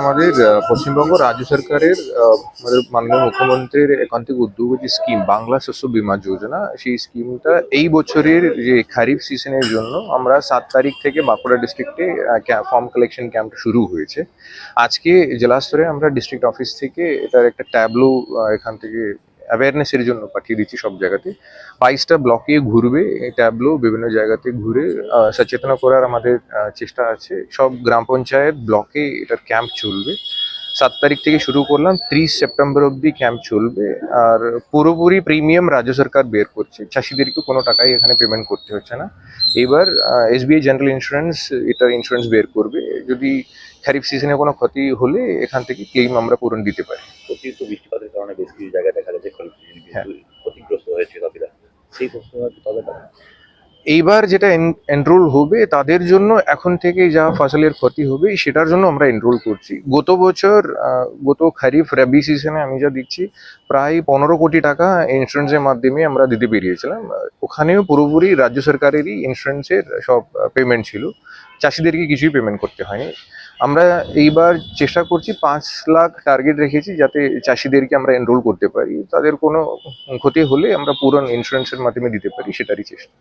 আমাদের পশ্চিমবঙ্গ রাজ্য সরকারের আমাদের মাননীয় মুখ্যমন্ত্রীর একান্তিক উদ্যোগ যে স্কিম বাংলা শস্য বীমা যোজনা, সেই স্কিমটা এই বছরের যে খারিফ সিজনের জন্য আমরা সাত তারিখ থেকে বাঁকুড়া ডিস্ট্রিক্টে ফর্ম কালেকশন ক্যাম্প শুরু হয়েছে। আজকে জেলা স্তরে আমরা ডিস্ট্রিক্ট অফিস থেকে এটার একটা ট্যাবলো এখান থেকে অ্যাওয়ারনেসের জন্য পাঠিয়ে দিচ্ছি সব জায়গাতে। বাইশটা ব্লকে ঘুরবে ট্যাবলো বিভিন্ন জায়গাতে ঘুরে সচেতন করার আমাদের চেষ্টা আছে। সব গ্রাম পঞ্চায়েত ব্লকে এটার ক্যাম্প চলবে। সাত তারিখ থেকে শুরু করলাম, ত্রিশ সেপ্টেম্বর অবধি ক্যাম্প চলবে। আর পুরোপুরি প্রিমিয়াম রাজ্য সরকার বের করছে। চাষিদেরকে কোনো টাকাই এখানে পেমেন্ট করতে হচ্ছে না। এবার এসবিআই জেনারেল ইন্স্যুরেন্স এটার ইন্স্যুরেন্স বের করবে। যদি খারিফ সিজনে কোনো ক্ষতি হলে এখান থেকে ক্লেম আমরা পূরণ দিতে পারি। কারণে বেশ কিছু জায়গায় দেখা যাচ্ছে হ্যাঁ। ক্ষতিগ্রস্ত হয়েছে কপিরা সেই তবে এইবার যেটা এনরোল হবে তাদের জন্য এখন থেকে যা ফসলের ক্ষতি হবে সেটার জন্য আমরা এনরোল করছি। গত বছর গত খারিফ রবি সিজনে আমি যা দেখছি প্রায় পনেরো কোটি টাকা ইন্স্যুরেন্সের মাধ্যমে আমরা দিতে পেরিয়েছিলাম। ওখানেও পুরোপুরি রাজ্য সরকারেরই ইন্স্যুরেন্সের সব পেমেন্ট ছিল। চাষিদেরকে কিছুই পেমেন্ট করতে হয়নি। আমরা এইবার চেষ্টা করছি পাঁচ লাখ টার্গেট রেখেছি যাতে চাষিদেরকে আমরা এনরোল করতে পারি। তাদের কোনো ক্ষতি হলে আমরা পুরো ইন্স্যুরেন্সের মাধ্যমে দিতে পারি, সেটারই চেষ্টা।